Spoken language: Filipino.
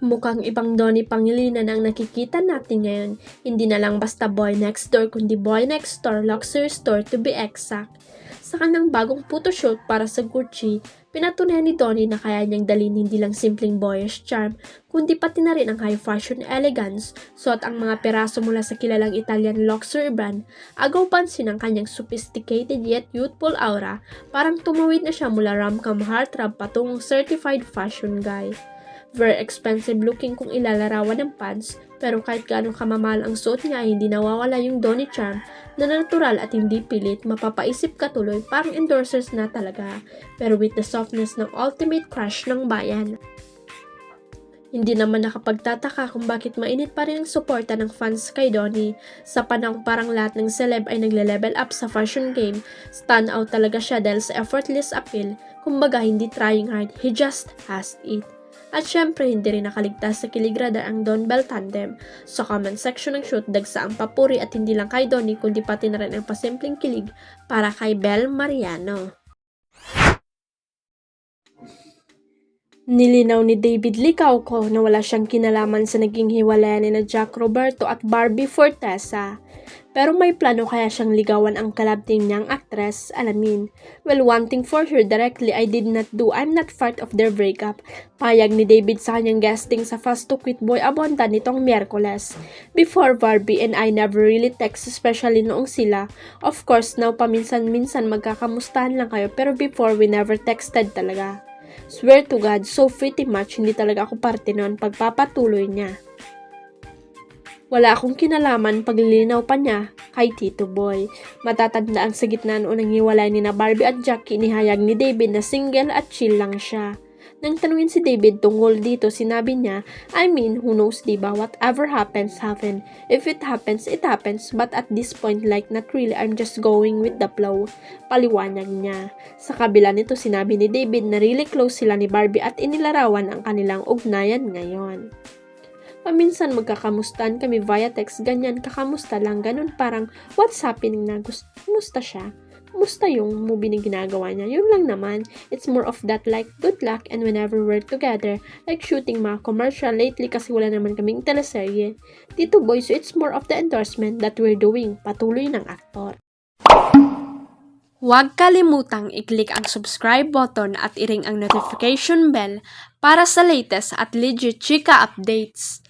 Mukhang ibang Donnie Pangilinan ang nakikita natin ngayon. Hindi na lang basta boy next door, kundi boy next door, luxury store to be exact. Sa kanyang bagong photoshoot para sa Gucci, pinatunayan ni Donnie na kaya niyang dalhin hindi lang simpleng boyish charm, kundi pati na rin ang high fashion elegance. Suot ang mga peraso mula sa kilalang Italian luxury brand, agaw pansin ang kanyang sophisticated yet youthful aura, parang tumawid na siya mula rom-com heartthrob patungong certified fashion guy. Very expensive looking kung ilalarawan ng pants, pero kahit gaano kamamahal ang suot niya ay hindi nawawala yung Donnie charm na natural at hindi pilit, mapapaisip ka tuloy parang endorsers na talaga, pero with the softness ng ultimate crush ng bayan. Hindi naman nakapagtataka kung bakit mainit pa rin ang suporta ng fans kay Donnie. Sa panahong parang lahat ng celeb ay nagle-level up sa fashion game, stand out talaga siya dahil sa effortless appeal, kumbaga hindi trying hard, he just has it. At syempre, hindi rin nakaligtas sa kiligrada ang Don Bell tandem. Sa comment section ng shoot, dagsa ang papuri at hindi lang kay Donnie kundi pati na rin ang pasimpleng kilig para kay Bel Mariano. Nilinaw ni David Licauco na wala siyang kinalaman sa naging hiwalayan ni na Jack Roberto at Barbie Fortesa. Pero may plano kaya siyang ligawan ang kalabting niyang aktres, alamin. Well, one thing for sure directly I did not do, I'm not part of their breakup. Payag ni David sa kanyang guesting sa Fast to Quit Boy Abonda nitong Miyerkules. Before Barbie and I never really text, especially noong sila. Of course, now paminsan-minsan magkakamustahan lang kayo, pero before we never texted talaga. Swear to God, so pretty much hindi talaga ako parte noon pagpapatuloy niya. Wala akong kinalaman paglilinaw pa niya kay Tito Boy. Matatandaan sa gitna noon ng hiwalay ni na Barbie at Jackie, nihayag ni David na single at chill lang siya. Nang tanungin si David tungkol dito, sinabi niya, I mean, who knows diba, whatever happens, happen. If it happens, it happens, but at this point, like not really, I'm just going with the flow. Paliwanag niya. Sa kabila nito, sinabi ni David na really close sila ni Barbie at inilarawan ang kanilang ugnayan ngayon. Paminsan magkakamustan kami via text, ganyan, kakamusta lang, ganun parang, what's happening na, gusto, musta siya? Musta yung movie na ginagawa niya? Yun lang naman. It's more of that like, good luck and whenever we're together, like shooting mga commercial lately kasi wala naman kaming teleserye. Dito boy, so it's more of the endorsement that we're doing, patuloy ng aktor. Huwag kalimutang i-click ang subscribe button at i-ring ang notification bell para sa latest at legit chika updates.